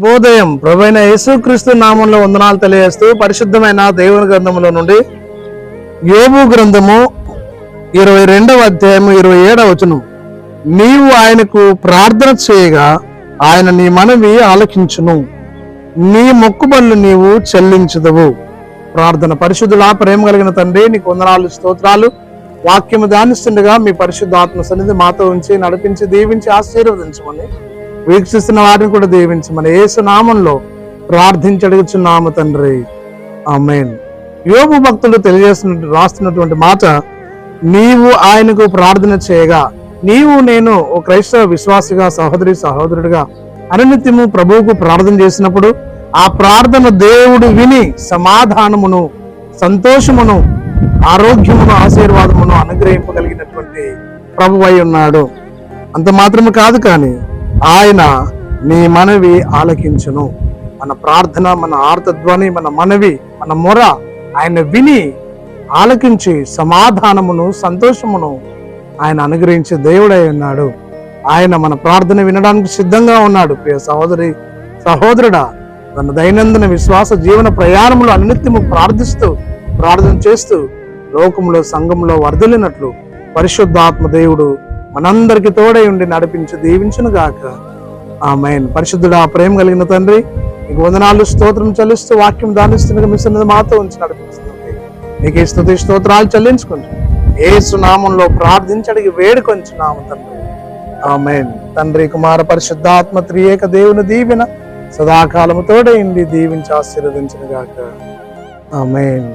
శుభోదయం. ప్రభైన యేసుక్రీస్తు నామంలో వందనాలు తెలియజేస్తూ పరిశుద్ధమైన దేవుని గ్రంథంలో నుండి యోబు గ్రంథము ఇరవై రెండవ అధ్యాయము ఇరవై ఏడవ వచనం. నీవు ఆయనకు ప్రార్థన చేయగా ఆయన నీ మనవి ఆలకించును. నీ మొక్కుబళ్ళు నీవు చెల్లించదవు. ప్రార్థన పరిశుద్ధులా ప్రేమ కలిగిన తండ్రి నీకు వందనాలు స్తోత్రాలు. వాక్యము ధ్యానిస్తుండగా మీ పరిశుద్ధ ఆత్మ సన్నిధి మాతో ఉంచి నడిపించి దీవించి ఆశీర్వదించమని వీక్షిస్తున్న వారిని కూడా దీవించమని యేసు నామంలో ప్రార్థించి తండ్రి. ఆమెన్. యోగు భక్తులు తెలియజేస్తున్న రాస్తున్నటువంటి మాట నీవు ఆయనకు ప్రార్థన చేయగా నీవు నేను ఓ క్రైస్తవ విశ్వాసిగా సహోదరి సహోదరుడిగా అనునిత్యము ప్రభువుకు ప్రార్థన చేసినప్పుడు ఆ ప్రార్థన దేవుడు విని సమాధానమును సంతోషమును ఆరోగ్యమును ఆశీర్వాదమును అనుగ్రహింపగలిగినటువంటి ప్రభువై ఉన్నాడు. అంత మాత్రమే కాదు కానీ ఆయన నీ మనవి ఆలకించును. మన ప్రార్థన మన ఆర్తధ్వని మన మనవి మన మొర ఆయన విని ఆలకించి సమాధానమును సంతోషమును ఆయన అనుగ్రహించే దేవుడై ఉన్నాడు. ఆయన మన ప్రార్థన వినడానికి సిద్ధంగా ఉన్నాడు. ప్రియ సహోదరి సహోదరుడా తన దైనందిన విశ్వాస జీవన ప్రయాణంలో అనిత్యము ప్రార్థిస్తూ ప్రార్థన చేస్తూ లోకంలో సంఘంలో వర్ధలినట్లు పరిశుద్ధాత్మ దేవుడు మనందరికి తోడై ఉండి నడిపించి దీవించును గాక. ఆమెన్. పరిశుద్ధుడా ప్రేమ కలిగిన తండ్రి నీకు వందనాలు స్తోత్రం చెల్లిస్తూ వాక్యం దానిస్తున్న మిస్తున్నది మాతో ఉంచి నడిపిస్తుంది నీకు ఈ స్థుతి స్తోత్రాలు చెల్లించుకుంటూ ఏసు నామంలో వేడుకొంచు వేడుకొంచున్నాము తండ్రి. ఆమెన్. తండ్రి కుమార పరిశుద్ధాత్మ త్రియేక దేవుని దీవెన సదాకాలము తోడైంది దీవించి ఆశీర్వదించిన గాక. ఆమెన్.